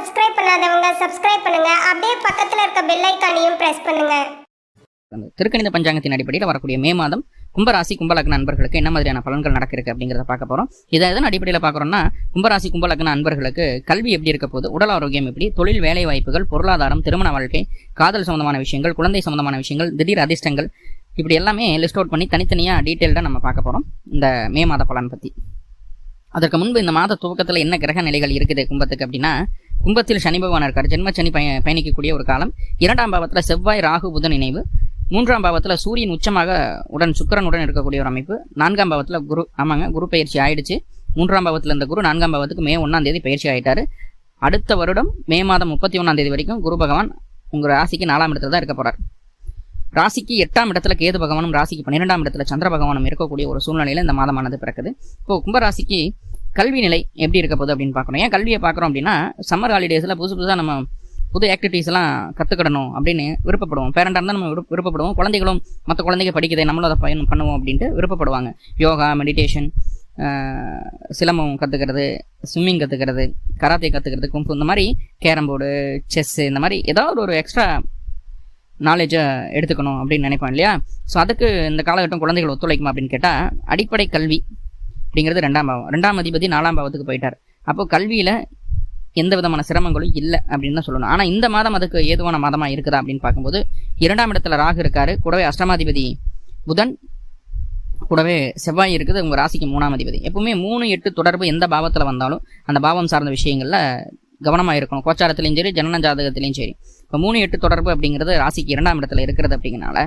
Subscribe பண்ணாதவங்க subscribe பண்ணுங்க. அப்படியே பக்கத்துல இருக்க பெல் ஐக்கானையும் பிரஸ் பண்ணுங்க. திருக்கணித பஞ்சாங்கத்தின் அடிப்படையில் வரக்கூடிய மே மாதம் கும்பராசி கும்பலக்ன அன்பர்களுக்கு என்ன மாதிரியான பலன்கள் நடக்கிறதுக்கு அப்படிங்கிறத பார்க்க போறோம். இதை எதன் அடிப்படையில் பார்க்குறோம்னா கும்பராசி கும்பலக்ன அன்பர்களுக்கு கல்வி எப்படி இருக்க போது உடல் ஆரோக்கியம் எப்படி தொழில் வேலை வாய்ப்புகள் பொருளாதாரம் திருமண வாழ்க்கை காதல் சம்பந்தமான விஷயங்கள் குழந்தை சம்பந்தமான விஷயங்கள் திடீர் அதிர்ஷ்டங்கள் இப்படி எல்லாமே லிஸ்ட் அவுட் பண்ணி தனித்தனியாக டீட்டெயில்டாக நம்ம பார்க்க போகிறோம் இந்த மே மாத பலன் பற்றி அதற்கு முன்பு இந்த மாத துவக்கத்தில் என்ன கிரக நிலைகள் இருக்குது கும்பத்துக்கு அப்படின்னா கும்பத்தில் சனி பகவான் இருக்கார். ஜென்ம சனி பய பயணிக்கக்கூடிய ஒரு காலம். இரண்டாம் பாவத்தில் செவ்வாய் ராகு புதன் இணைவு. மூன்றாம் பாவத்தில் சூரியன் உச்சமாக உடன் சுக்கிரனுடன் இருக்கக்கூடிய ஒரு அமைப்பு. நான்காம் பாவத்தில் குரு ஆமாங்க குரு பயிற்சி ஆயிடுச்சு. மூன்றாம் பாவத்தில் இருந்த குரு நான்காம் பாவத்துக்கு மே ஒன்றாம் தேதி பயிற்சி ஆயிட்டாரு. அடுத்த வருடம் மே மாதம் முப்பத்தி ஒன்றாம் தேதி வரைக்கும் குரு பகவான் உங்கள் ராசிக்கு நாலாம் இடத்துல தான் இருக்க போகிறார் ராசிக்கு எட்டாம் இடத்துல கேது பகவானும் ராசிக்கு பன்னிரெண்டாம் இடத்துல சந்திர பகவானும் இருக்கக்கூடிய ஒரு சூழ்நிலையில் இந்த மாதமானது பிறக்குது. இப்போ கும்பராசிக்கு கல்வி நிலை எப்படி இருக்க போகுது அப்படின்னு பார்க்கணும். ஏன் கல்வியை பார்க்குறோம் அப்படின்னா சம்மர் ஹாலிடேஸில் புதுசு புதுசாக நம்ம புது ஆக்டிவிட்டீஸ்லாம் கற்றுக்கிடணும் அப்படின்னு விருப்பப்படுவோம். பேரண்டாக இருந்தால் நம்ம விருப்ப- விருப்பப்படுவோம். குழந்தைகளும் மற்ற குழந்தைங்க படிக்கிறதை நம்மளும் அதை பயன் பண்ணுவோம் அப்படின்ட்டு விருப்பப்படுவாங்க. யோகா மெடிடேஷன் சிலம்பம் கற்றுக்கிறது ஸ்விம்மிங் கற்றுக்கிறது கராத்தே கற்றுக்கிறது கும்பு இந்த மாதிரி கேரம் போர்டு செஸ்ஸு இந்த மாதிரி ஏதாவது ஒரு எக்ஸ்ட்ரா நாலேஜை எடுத்துக்கணும் அப்படின்னு நினைப்போம் இல்லையா? ஸோ அதுக்கு இந்த காலகட்டம் குழந்தைகள் ஒத்துழைக்குமா அப்படின்னு கேட்டால் அடிப்படை கல்வி அப்படிங்கிறது ரெண்டாம் பாவம். ரெண்டாம் அதிபதி நாலாம் பாவத்துக்கு போயிட்டார். அப்போ கல்வியில் எந்த விதமான சிரமங்களும் இல்லை அப்படின்னு தான் சொல்லணும். ஆனால் இந்த மாதம் அதுக்கு ஏதுவான மாதமாக இருக்குதா அப்படின்னு பார்க்கும்போது இரண்டாம் இடத்துல ராகு இருக்காரு. கூடவே அஷ்டமாதிபதி புதன் கூடவே செவ்வாய் இருக்குது. உங்கள் ராசிக்கு மூணாம் அதிபதி. எப்பவுமே மூணு எட்டு தொடர்பு எந்த பாவத்தில் வந்தாலும் அந்த பாவம் சார்ந்த விஷயங்களில் கவனமாக இருக்கணும். கோச்சாரத்துலேயும் சரி ஜனன ஜாதகத்திலையும் சரி. இப்போ மூணு எட்டு தொடர்பு அப்படிங்கிறது ராசிக்கு இரண்டாம் இடத்துல இருக்கிறது அப்படிங்கிறனால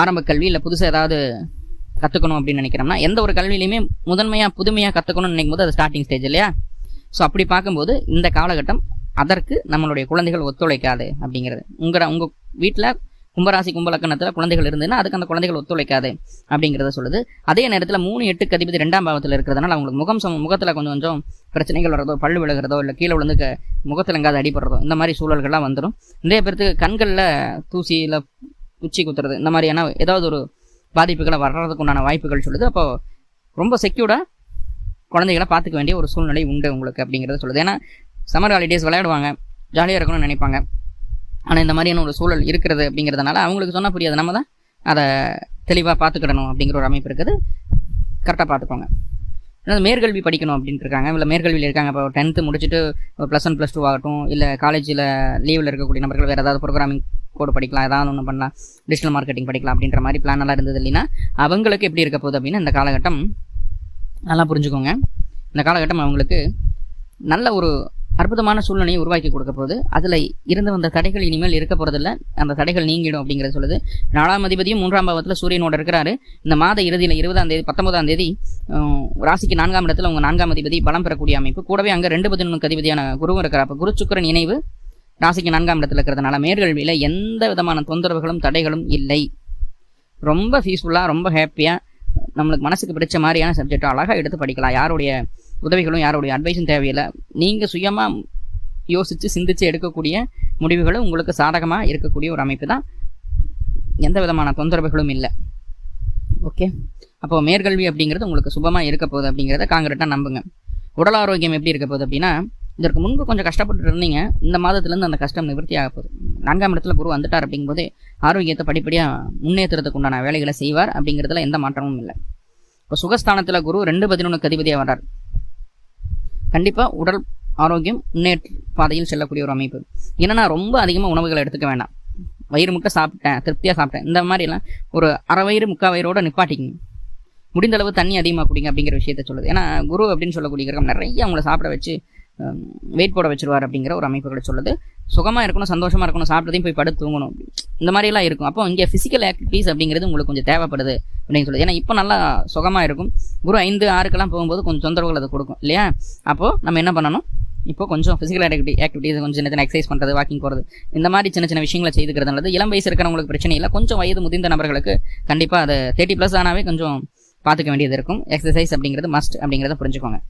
ஆரம்ப கல்வி இல்லை புதுசாக ஏதாவது கற்றுக்கணும் அப்படின்னு நினைக்கிறோம்னா எந்த ஒரு கல்வியிலையுமே முதன்மையாக புதுமையாக கற்றுக்கணும்னு நினைக்கும் போது அது ஸ்டார்டிங் ஸ்டேஜ் இல்லையா? ஸோ அப்படி பார்க்கும்போது இந்த காலகட்டம் அதற்கு நம்மளுடைய குழந்தைகள் ஒத்துழைக்காது அப்படிங்கிறது. உங்கள் உங்கள் வீட்டில் கும்பராசி கும்பலக்கணத்தில் குழந்தைகள் இருந்ததுன்னா அதுக்கு அந்த குழந்தைகள் ஒத்துழைக்காது அப்படிங்கிறத சொல்லுது. அதே நேரத்தில் மூணு எட்டுக்கு அதிபதி ரெண்டாம் பாவத்தில் இருக்கிறதுனால அவங்களுக்கு முகம் சம முகத்தில் கொஞ்சம் கொஞ்சம் பிரச்சனைகள் வர்றதோ பல்லு விழுகிறதோ இல்லை கீழே விழுந்து க- முகத்தில் எங்காவது அடிபடுறதோ இந்த மாதிரி சூழல்கள்லாம் வந்துடும் நிறைய பேருக்கு கண்களில் தூசியில் உச்சி குத்துறது இந்த மாதிரியான ஏதாவது ஒரு பாதிப்புகளை வர்றதுக்கு உண்டான வாய்ப்புகள் சொல்லுது. அப்போ ரொம்ப செக்யூர்டாக குழந்தைகளை பார்த்துக்க வேண்டிய ஒரு சூழ்நிலை உண்டு உங்களுக்கு அப்படிங்கிறத சொல்லுது. ஏன்னா சம்மர் ஹாலிடேஸ் விளையாடுவாங்க. ஜாலியாக இருக்கணும்னு நினைப்பாங்க. ஆனால் இந்த மாதிரியான ஒரு சூழல் இருக்கிறது அப்படிங்கிறதுனால அவங்களுக்கு சொன்னால் புரியாது. நம்ம தான் அதை தெளிவாக பார்த்துக்கிடணும் அப்படிங்கிற ஒரு அமைப்பு இருக்குது. கரெக்டாக பார்த்துக்கோங்க. அதாவது மேற்கல்வி படிக்கணும் அப்படின்ட்டு இருக்காங்க இல்லை மேற்கல்வியில் இருக்காங்க. இப்போ டென்த்து முடிச்சுட்டு ப்ளஸ் ஒன் ப்ளஸ் டூ ஆகட்டும். இல்லை காலேஜில் லீவில் இருக்கக்கூடிய நபர்கள் வேறு ஏதாவது ப்ரோக்ராமிங் கோடு படிக்கலாம். ஏதாவது ஒன்று பண்ணலாம். டிஜிட்டல் மார்க்கெட்டிங் படிக்கலாம் அப்படின்ற மாதிரி பிளான் எல்லாம் இருந்தது இல்லைன்னா அவங்களுக்கு எப்படி இருக்க போகுது அப்படின்னா இந்த காலகட்டம் நல்லா புரிஞ்சுக்கோங்க. இந்த காலகட்டம் அவங்களுக்கு நல்ல ஒரு அற்புதமான சூழ்நிலையை உருவாக்கி கொடுக்க போகுது. அதில் இருந்து வந்த தடைகள் இனிமேல் இருக்க போகிறதில்ல அந்த தடைகள் நீங்கிடும் அப்படிங்கிறது சொல்லுது. நாலாம் அதிபதியும் மூன்றாம் பாவத்தில் சூரியனோட இருக்கிறாரு. இந்த மாத இறுதியில் இருபதாம் தேதி பத்தொன்பதாம் தேதி ராசிக்கு நான்காம் இடத்துல உங்கள் நான்காம் அதிபதி பலம் பெறக்கூடிய அமைப்பு. கூடவே அங்கே ரெண்டு பதினொன்று அதிபதியான குருவும் இருக்கிறார். அப்போ குரு சுக்கிரன் இணைவு ராசிக்கு நான்காம் இடத்துல இருக்கிறதுனால மேற்கல்வியில் எந்த விதமான தொந்தரவுகளும் தடைகளும் இல்லை. ரொம்ப பீஸ்ஃபுல்லாக ரொம்ப ஹாப்பியாக நம்மளுக்கு மனசுக்கு பிடிச்ச மாதிரியான சப்ஜெக்ட் அழகாக எடுத்து படிக்கலாம். யாருடைய உதவிகளும் யாருடைய அட்வைஸும் தேவையில்லை. நீங்கள் சுயமாக யோசித்து சிந்தித்து எடுக்கக்கூடிய முடிவுகளும் உங்களுக்கு சாதகமாக இருக்கக்கூடிய ஒரு அமைப்பு தான். எந்த விதமான தொந்தரவுகளும் இல்லை. ஓகே அப்போ மேற்கல்வி அப்படிங்கிறது உங்களுக்கு சுபமாக இருக்க போகுது அப்படிங்கிறத காங்கிரட்டாக நம்புங்க. உடல் ஆரோக்கியம் எப்படி இருக்க போகுது அப்படின்னா இதற்கு முன்பு கொஞ்சம் கஷ்டப்பட்டு இருந்தீங்க இந்த மாதத்துலேருந்து அந்த கஷ்டம் நிவர்த்தி ஆக போகுது. நான்காம் இடத்துல குரு வந்துட்டார் அப்படிங்கும்போது ஆரோக்கியத்தை படிப்படியாக முன்னேற்றுறதுக்கு உண்டான வேலைகளை செய்வார் அப்படிங்கிறதுல எந்த மாற்றமும் இல்லை. இப்போ சுகஸ்தானத்தில் குரு ரெண்டு பதினொன்றுக்கு அதிபதியாக வர்றார். கண்டிப்பாக உடல் ஆரோக்கியம் முன்னேற்ற பாதையில் செல்லக்கூடிய ஒரு அமைப்பு. என்னன்னா ரொம்ப அதிகமாக உணவுகளை எடுத்துக்க வேண்டாம். வயிறு முட்டை சாப்பிட்டேன் திருப்தியாக சாப்பிட்டேன். இந்த மாதிரிலாம் ஒரு அரை வயிறு முக்கால் வயிறோட நிப்பாட்டிக்கணும். முடிந்த அளவு தண்ணி அதிகமாக குடிங்க அப்படிங்கிற விஷயத்த சொல்லுது. ஏன்னா குரு அப்படின்னு சொல்லக்கூடிய கிரகம் நிறைய அவங்கள சாப்பிட வச்சு வெயிட் போட வச்சிருவார் அப்படிங்கிற ஒரு அமைப்புகளை சொல்லுது. சுகமாக இருக்கணும் சந்தோஷமாக இருக்கணும் சாப்பிட்டதையும் போய் படுத்து தூங்கணும். இந்த மாதிரிலாம் இருக்கும். அப்போ இங்கே ஃபிசிக்கல் ஆக்டிவிட்டீஸ் அப்படிங்கிறது உங்களுக்கு கொஞ்சம் தேவைப்படுது அப்படின்னு சொல்லுது. ஏன்னா இப்போ நல்லா சுகமாக இருக்கும். குரு ஐந்து ஆறுக்கெல்லாம் போகும்போது கொஞ்சம் தொந்தரவுகள் அது கொடுக்கும் இல்லையா? அப்போது நம்ம என்ன பண்ணணும்? இப்போ கொஞ்சம் ஃபிசிக்கல் ஆக்டிவிட்டி ஆக்டிவிட்டிஸ் கொஞ்சம் சின்ன சின்ன எக்ஸசைஸ் பண்ணுறது வாக்கிங் போகிறது இந்த மாதிரி சின்ன சின்ன விஷயங்களை செய்துக்கிறது நல்லது. இளம் வயசு இருக்கிறவங்களுக்கு பிரச்சனை இல்லை. கொஞ்சம் வயது முதிர்ந்த நபர்களுக்கு கண்டிப்பாக அது தேர்ட்டி ப்ளஸ் ஆனாவே கொஞ்சம் பார்த்துக்க வேண்டியது இருக்கும். எக்ஸசைஸ் அப்படிங்கிறது மஸ்ட் அப்படிங்கிறத புரிஞ்சுக்கோங்க.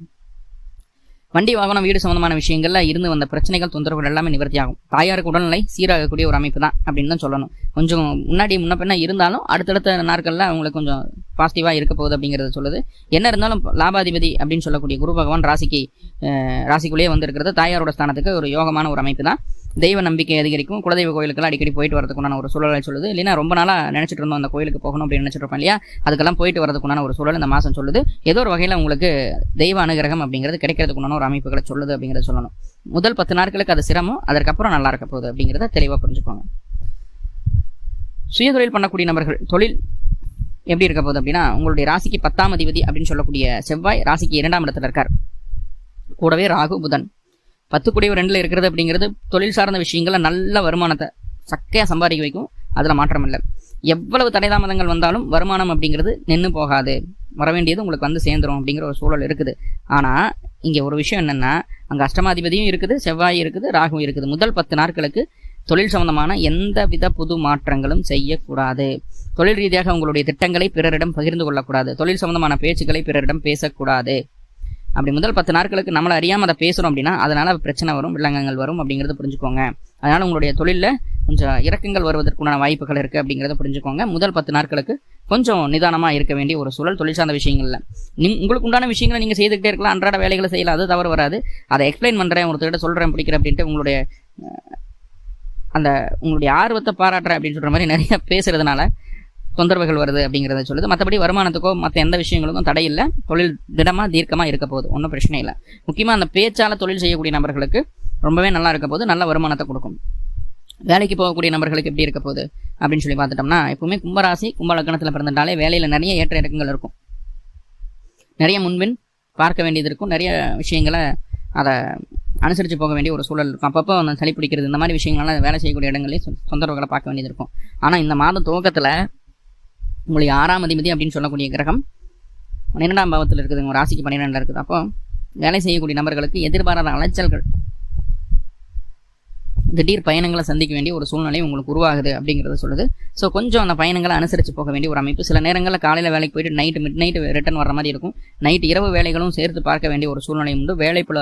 வண்டி வாகனம் வீடு சம்பந்தமான விஷயங்கள்ல இருந்து வந்த பிரச்சனைகள் தொந்தரவுகள் எல்லாமே நிவர்த்தி ஆகும் தாயாருக்கு உடல்நிலை சீராகக்கூடிய ஒரு அமைப்பு தான் அப்படின்னு தான் சொல்லணும். கொஞ்சம் முன்னாடி முன்ன பின்ன இருந்தாலும் அடுத்தடுத்த நாட்களில் அவங்களுக்கு கொஞ்சம் பாசிட்டிவாக இருக்க போகுது அப்படிங்கிறத சொல்லுது. என்ன இருந்தாலும் லாபாதிபதி அப்படின்னு சொல்லக்கூடிய குரு பகவான் ராசிக்கு ராசிக்குள்ளேயே வந்திருக்கிறது. தாயாரோட ஸ்தானத்துக்கு ஒரு யோகமான ஒரு அமைப்பு தான் தெய்வ நம்பிக்கை அதிகரிக்கும். குலதெய்வ கோயிலுக்கெல்லாம் அடிக்கடி போயிட்டு வரதுக்குண்டான ஒரு சூழலை சொல்லுது. இல்லைன்னா ரொம்ப நாளாக நினச்சிட்டு இருந்தோம் அந்த கோயிலுக்கு போகணும் அப்படின்னு நினச்சிட்டு இருப்போம் இல்லையா? அதுக்கெல்லாம் போயிட்டு வரதுக்குண்டான ஒரு சூழல் இந்த மாதம் சொல்லுது. ஏதோ ஒரு வகையில் உங்களுக்கு தெய்வ அனுகிரகம் அப்படிங்கிறது கிடைக்கிறதுக்குண்டான ஒரு அமைப்புகளை சொல்லுது அப்படிங்கிறத சொல்லணும். முதல் பத்து நாட்களுக்கு அது சிரமம். அதற்கப்புறம் நல்லா இருக்க போகுது அப்படிங்கிறத தெளிவாக புரிஞ்சுக்கோங்க. சுயதொழில் பண்ணக்கூடிய நபர்கள் தொழில் எப்படி இருக்க போகுது அப்படின்னா உங்களுடைய ராசிக்கு பத்தாம் அதிபதி அப்படின்னு சொல்லக்கூடிய செவ்வாய் ராசிக்கு இரண்டாம் இடத்துல இருக்கார். கூடவே ராகு புதன். பத்து கூடிய ரெண்டில் இருக்கிறது அப்படிங்கிறது தொழில் சார்ந்த விஷயங்களில் நல்ல வருமானத்தை சக்கையாக சம்பாதிக்க வைக்கும். அதில் மாற்றம் இல்லை. எவ்வளவு தடைதாமதங்கள் வந்தாலும் வருமானம் அப்படிங்கிறது நின்று போகாது. வர வேண்டியது உங்களுக்கு வந்து சேர்ந்துரும் அப்படிங்கிற ஒரு சூழல் இருக்குது. ஆனால் இங்கே ஒரு விஷயம் என்னென்னா அங்கே அஷ்டமாதிபதியும் இருக்குது செவ்வாய் இருக்குது ராகுவும் இருக்குது. முதல் பத்து நாட்களுக்கு தொழில் சம்பந்தமான எந்த வித புது மாற்றங்களும் செய்யக்கூடாது. தொழில் ரீதியாக உங்களுடைய திட்டங்களை பிறரிடம் பகிர்ந்து கொள்ளக்கூடாது. தொழில் சம்பந்தமான பேச்சுக்களை பிறரிடம் பேசக்கூடாது. அப்படி முதல் பத்து நாட்களுக்கு நம்மளை அறியாமல் அதை பேசுகிறோம் அப்படின்னா அதனால் பிரச்சனை வரும் வில்லங்கங்கள் வரும் அப்படிங்கிறத புரிஞ்சுக்கோங்க. அதனால் உங்களுடைய தொழிலில் கொஞ்சம் இறக்கங்கள் வருவதற்குண்டான வாய்ப்புகள் இருக்குது அப்படிங்கிறத புரிஞ்சுக்கோங்க. முதல் பத்து நாட்களுக்கு கொஞ்சம் நிதானமாக இருக்க வேண்டிய ஒரு சூழல் தொழில் சார்ந்த விஷயங்களில். நீ உங்களுக்கு உண்டான விஷயங்களை நீங்கள் செய்துக்கிட்டே இருக்கலாம். அன்றாட வேலைகளை செய்யலாம். அது தவறு வராது. அதை எக்ஸ்பிளைன் பண்ணுறேன் ஒருத்தர்கிட்ட சொல்கிறேன் பிடிக்கிறேன் அப்படின்ட்டு உங்களுடைய அந்த உங்களுடைய ஆர்வத்தை பாராட்டுறேன் அப்படின்னு சொல்கிற மாதிரி நிறைய பேசுகிறதுனால தொந்தரவுகள் வருது அப்படிங்கிறத சொல்லுது. மற்றபடி வருமானத்துக்கோ மற்ற எந்த விஷயங்களுக்கும் தடை இல்லை. தொழில் திடமாக தீர்க்கமாக இருக்க போகுது. ஒன்றும் பிரச்சனை இல்லை. முக்கியமாக அந்த பேச்சால் தொழில் செய்யக்கூடிய நபர்களுக்கு ரொம்பவே நல்லா இருக்க போது நல்ல வருமானத்தை கொடுக்கும். வேலைக்கு போகக்கூடிய நபர்களுக்கு எப்படி இருக்க போகுது அப்படின்னு சொல்லி பார்த்துட்டோம்னா எப்பவுமே கும்பராசி கும்ப பிறந்தாலே பிறந்துட்டாலே வேலையில் நிறைய ஏற்ற இறக்கங்கள் இருக்கும். நிறைய முன்பின் பார்க்க வேண்டியது இருக்கும். நிறைய விஷயங்களை அதை அனுசரித்து போக வேண்டிய ஒரு சூழல் இருக்கும். அப்பப்போ அந்த சளி பிடிக்கிறது இந்த மாதிரி விஷயங்கள்லாம் வேலை செய்யக்கூடிய இடங்களே தொந்தரவுகளை பார்க்க வேண்டியது இருக்கும். ஆனால் இந்த மாத துவக்கத்தில் உங்களுக்கு ஆறாம் அதிபதி அப்படின்னு சொல்லக்கூடிய கிரகம் பன்னிரெண்டாம் பாவத்தில் இருக்குது உங்கள் ராசிக்கு பன்னிரெண்டில் இருக்குது. அப்போ வேலை செய்யக்கூடிய நபர்களுக்கு எதிர்பாராத அலைச்சல்கள் திடீர் பயணங்களை சந்திக்க வேண்டிய ஒரு சூழ்நிலை உங்களுக்கு உருவாகுது அப்படிங்கிறத சொல்லுது. ஸோ கொஞ்சம் அந்த பயணங்களை அனுசரித்து போக வேண்டிய ஒரு அமைப்பு. சில நேரங்களில் காலையில் வேலைக்கு போயிட்டு நைட்டு மிட் நைட்டு ரிட்டர்ன் வர மாதிரி இருக்கும். நைட் இரவு வேலைகளும் சேர்த்து பார்க்க வேண்டிய ஒரு சூழ்நிலை உண்டு. வேலைப்பளு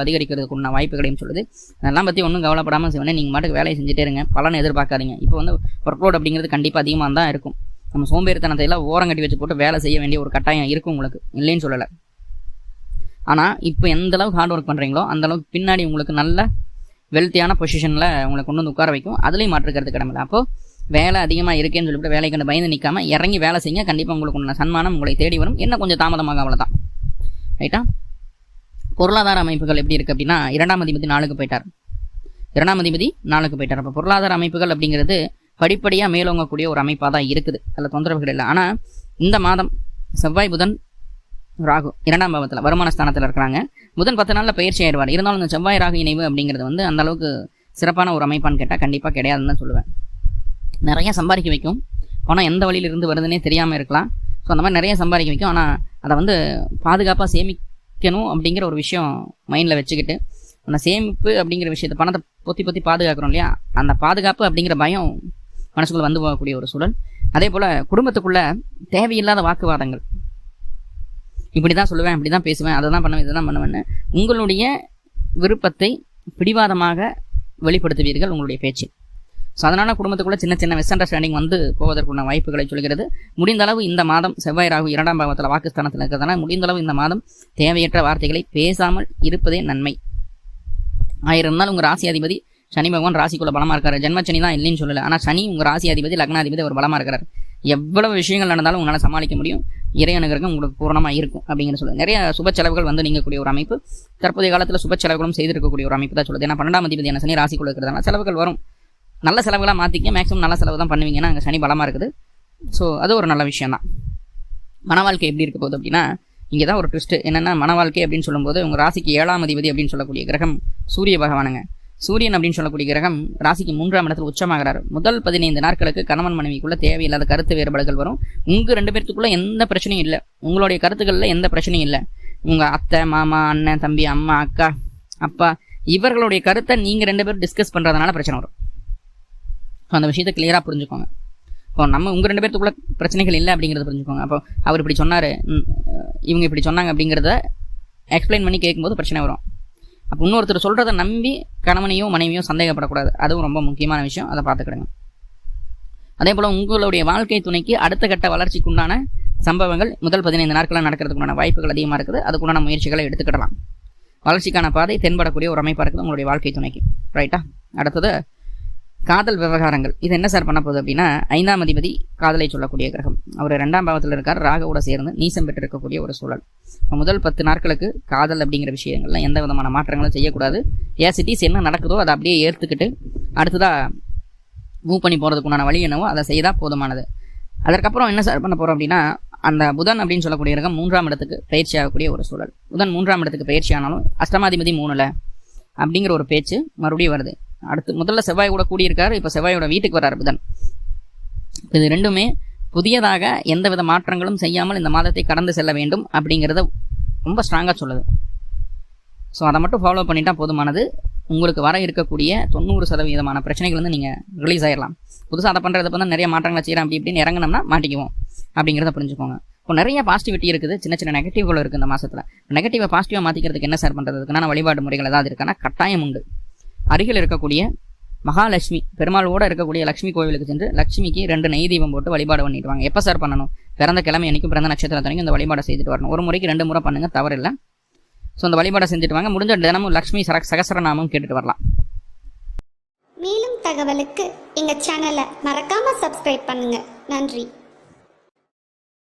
உண்டான வாய்ப்புகளையும் சொல்லுது. அதெல்லாம் பற்றி ஒன்றும் கவலைப்படாமல் செய்வேன் நீங்கள் மாட்டுக்கு வேலையை செஞ்சுட்டே இருங்க. பலனை எதிர்பார்க்காதீங்க. இப்போ வந்து ஒர்க் லோட் அப்படிங்கிறது கண்டிப்பாக அதிகமாக தான் இருக்கும். நம்ம சோம்பேறித்தனத்தை எல்லாம் ஓரங்கட்டி வச்சு போட்டு வேலை செய்ய வேண்டிய ஒரு கட்டாயம் இருக்கும் உங்களுக்கு. இல்லைன்னு சொல்லலை. ஆனால் இப்போ எந்த அளவுக்கு ஹார்ட் ஒர்க் பண்ணுறீங்களோ அந்த அளவுக்கு பின்னாடி உங்களுக்கு நல்ல வெல்த்தியான பொசிஷனில் உங்களை கொண்டு வந்து உட்கார வைக்கும். அதுலேயும் மாற்றுக்கிறது கிடமில்ல அப்போ வேலை அதிகமாக இருக்கேன்னு சொல்லிட்டு வேலை கண்டு பயந்து நிற்காம இறங்கி வேலை செய்யுங்க. கண்டிப்பாக உங்களுக்கு உண்டான சன்மானம் உங்களை தேடி வரும். என்ன கொஞ்சம் தாமதமாக அவ்வளோதான் ரைட்டா பொருளாதார அமைப்புகள் எப்படி இருக்குது அப்படின்னா இரண்டாம் அதிபதி நாளுக்கு போயிட்டார். இரண்டாம் அதிபதி நாளுக்கு போயிட்டார். அப்போ பொருளாதார அமைப்புகள் அப்படிங்கிறது படிப்படியாக மேலோங்கக்கூடிய ஒரு அமைப்பாக தான் இருக்குது. அதில் தொந்தரவுகள் இல்லை. ஆனால் இந்த மாதம் செவ்வாய் புதன் ராகு இரண்டாம் பாவத்தில் வருமான ஸ்தானத்தில் இருக்கிறாங்க. புதன் பத்து நாளில் பயிற்சி ஆயிடுவார். இருந்தாலும் இந்த செவ்வாய் ராகு இணைவு அப்படிங்கிறது வந்து அந்த அளவுக்கு சிறப்பான ஒரு அமைப்பான்னு கேட்டால் கண்டிப்பாக கிடையாதுன்னு தான் சொல்லுவேன். நிறைய சம்பாதிக்க வைக்கும். பணம் எந்த வழியிலிருந்து வருதுன்னே தெரியாமல் இருக்கலாம். ஸோ அந்த மாதிரி நிறைய சம்பாதிக்க வைக்கும். ஆனால் அதை வந்து பாதுகாப்பாக சேமிக்கணும் அப்படிங்கிற ஒரு விஷயம் மைண்டில் வச்சுக்கிட்டு அந்த சேமிப்பு அப்படிங்கிற விஷயத்தை பணத்தை பொத்தி பொத்தி பாதுகாக்கிறோம் இல்லையா? அந்த பாதுகாப்பு அப்படிங்கிற பயம் மனசுக்குள்ளே வந்து போகக்கூடிய ஒரு சூழல். அதே போல் குடும்பத்துக்குள்ளே தேவையில்லாத வாக்குவாதங்கள். இப்படி தான் சொல்லுவேன் இப்படி தான் பேசுவேன் அதை தான் பண்ணுவேன் இதை தான் பண்ணுவேன்னு. உங்களுடைய விருப்பத்தை பிடிவாதமாக வெளிப்படுத்துவீர்கள் உங்களுடைய பேச்சு ஸோ அதனால் குடும்பத்துக்குள்ள சின்ன சின்ன மிஸ் அண்டர்ஸ்டாண்டிங் வந்து போவதற்குள்ள வாய்ப்புகளை சொல்கிறது. முடிந்த அளவு இந்த மாதம் செவ்வாய் ராகு இரண்டாம் பாவத்தில் வாக்குஸ்தானத்தில் இருக்கிறதுனால முடிந்த அளவு இந்த மாதம் தேவையற்ற வார்த்தைகளை பேசாமல் இருப்பதே நன்மை. ஆயிரம் நாள் உங்கள் ராசி அதிபதி சனி பகவான் ராசிக்குள்ள பலமாக இருக்காரு. ஜென்ம சனி தான் இல்லைன்னு சொல்லலை. ஆனால் சனி உங்கள் ராசி அதிபதி லக்னாதிபதி ஒரு பலமாக இருக்கிறார் எவ்வளவு விஷயங்கள் நடந்தாலும் உங்களால் சமாளிக்க முடியும். இறை அனுகிரகம் உங்களுக்கு பூரணமாக இருக்கும் அப்படிங்கிற சொல்லுது. நிறைய சுப செலவுகள் வந்து நீங்கக்கூடிய ஒரு அமைப்பு. தற்போதைய காலத்தில் சுப செலவுகளும் செய்திருக்கக்கூடிய ஒரு அமைப்பு தான் சொல்லுது. ஏன்னா பன்னெண்டாம் அதிபதியான சனி ராசிக்குள்ள இருக்கிறதுனால செலவுகள் வரும். நல்ல செலவுகளாக மாற்றிக்க மேக்ஸிமம் நல்ல செலவு தான் பண்ணுவீங்கன்னா அங்கே சனி பலமாக இருக்குது. ஸோ அது ஒரு நல்ல விஷயம் தான். மன வாழ்க்கை எப்படி இருக்க போகுது அப்படின்னா இங்கே தான் ஒரு ட்விஸ்ட்டு என்னென்னா மன வாழ்க்கை அப்படின்னு சொல்லும்போது உங்கள் ராசிக்கு ஏழாம் அதிபதி அப்படின்னு சொல்லக்கூடிய கிரகம் சூரிய பகவானுங்க. சூரியன் அப்படின்னு சொல்லக்கூடிய கிரகம் ராசிக்கு மூன்றாம் இடத்தில் உச்சமாகிறார். முதல் பதினைந்து நாட்களுக்கு கணவன் மனைவிக்குள்ள தேவையில்லாத கருத்து வேறுபாடுகள் வரும். உங்க ரெண்டு பேர்த்துக்குள்ள எந்த பிரச்சனையும் இல்லை. உங்களுடைய கருத்துக்களில் எந்த பிரச்சனையும் இல்லை. உங்க அத்தை மாமா அண்ணன் தம்பி அம்மா அக்கா அப்பா இவர்களுடைய கருத்தை நீங்க ரெண்டு பேரும் டிஸ்கஸ் பண்றதுனால பிரச்சனை வரும். அந்த விஷயத்தை கிளியரா புரிஞ்சுக்கோங்க. இப்போ நம்ம உங்கள் ரெண்டு பேர்த்துக்குள்ள பிரச்சனைகள் இல்லை அப்படிங்கிறத புரிஞ்சுக்கோங்க. அப்போ அவர் இப்படி சொன்னார் இவங்க இப்படி சொன்னாங்க அப்படிங்கிறத எக்ஸ்பிளைன் பண்ணி கேட்கும்போது பிரச்சனை வரும். அப்போ இன்னொருத்தர் சொல்கிறத நம்பி கணவனையும் மனைவியும் சந்தேகப்படக்கூடாது. அதுவும் ரொம்ப முக்கியமான விஷயம். அதை பார்த்துக்கிடுங்க. அதே போல் உங்களுடைய வாழ்க்கை துணைக்கு அடுத்த கட்ட வளர்ச்சிக்குண்டான சம்பவங்கள் முதல் பதினைந்து நாட்களில் நடக்கிறதுக்குண்டான வாய்ப்புகள் அதிகமாக இருக்குது. அதுக்குண்டான முயற்சிகளை எடுத்துக்கிடலாம். வளர்ச்சிக்கான பாதை தென்படக்கூடிய ஒரு அமைப்பாக இருக்குது உங்களுடைய வாழ்க்கை துணைக்கு. ரைட்டா அடுத்தது காதல் விவகாரங்கள். இது என்ன சார் பண்ண போகுது அப்படின்னா ஐந்தாம் அதிபதி காதலை சொல்லக்கூடிய கிரகம். அவர் ரெண்டாம் பாவத்தில் இருக்கார் ராகவோட சேர்ந்து நீசம் பெற்று இருக்கக்கூடிய ஒரு சூழல். முதல் பத்து நாட்களுக்கு காதல் அப்படிங்கிற விஷயங்கள்லாம் எந்த விதமான மாற்றங்களும் செய்யக்கூடாது. ஏ சிட்டிஸ் என்ன நடக்குதோ அதை அப்படியே ஏற்றுக்கிட்டு அடுத்ததாக மூவ் பண்ணி போகிறதுக்குண்டான வழி என்னவோ அதை செய்தால் போதுமானது. அதற்கப்புறம் என்ன சார் பண்ண போகிறோம் அப்படின்னா அந்த புதன் அப்படின்னு சொல்லக்கூடிய கிரகம் மூன்றாம் இடத்துக்கு பயிற்சி ஆகக்கூடிய ஒரு சூழல். புதன் மூன்றாம் இடத்துக்கு பயிற்சி ஆனாலும் அஷ்டமாதிபதி மூணில் அப்படிங்கிற ஒரு பேச்சு மறுபடியும் வருது. அடுத்து முதல்ல செவ்வாய் கூட கூடியிருக்காரு இப்போ செவ்வாயோட வீட்டுக்கு வர்றார் புதன். இது ரெண்டுமே புதியதாக எந்தவித மாற்றங்களும் செய்யாமல் இந்த மாதத்தை கடந்து செல்ல வேண்டும் அப்படிங்கிறத ரொம்ப ஸ்ட்ராங்காக சொல்லுது. ஸோ அதை மட்டும் ஃபாலோ பண்ணிட்டா போதுமானது. உங்களுக்கு வர இருக்கக்கூடிய தொண்ணூறு சதவீதமான பிரச்சனைகள் வந்து நீங்கள் ரிலீஸ் ஆயிடலாம் புதுசாக அதை பண்ணுறது வந்து நிறைய மாற்றங்களை செய்கிறேன் அப்படி இப்படின்னு இறங்கினோம்னா மாட்டிக்குவோம் அப்படிங்கிறத புரிஞ்சுக்கோங்க. இப்போ நிறைய பாசிட்டிவிட்டி இருக்குது சின்ன சின்ன நெகட்டிவ்கள் இருக்குது இந்த மாதத்தில் நெகட்டிவை பாசிட்டிவாக மாற்றிக்கிறதுக்கு என்ன சார் பண்ணுறதுக்குன்னா வழிபாடு முறைகள் ஏதாவது இருக்கான்னா கட்டாயம் உண்டு. அருகில் இருக்கக்கூடிய மகாலட்சுமி பெருமாளோட இருக்கக்கூடிய லட்சுமி கோவிலுக்கு சென்று லட்சுமிக்கு ரெண்டு நெய் தீபம் போட்டு வழிபாடு பண்ணிட்டு வாங்க எப்போ சார் பண்ணணும்? பிறந்த கிழமை அன்னைக்கும் பிறந்த நட்சத்திரத்தனைக்கும் இந்த வழிபாடை செய்துட்டு வரணும். ஒரு முறைக்கு ரெண்டு முறை பண்ணுங்க தவறில்லை. ஸோ அந்த வழிபாடை செஞ்சுட்டு வாங்க. முடிஞ்ச தினமும் லட்சுமி சர சகசரநாமம் கேட்டுட்டு வரலாம். மேலும் தகவலுக்கு எங்கள் சேனலை மறக்காமல் சப்ஸ்கிரைப் பண்ணுங்கள் நன்றி.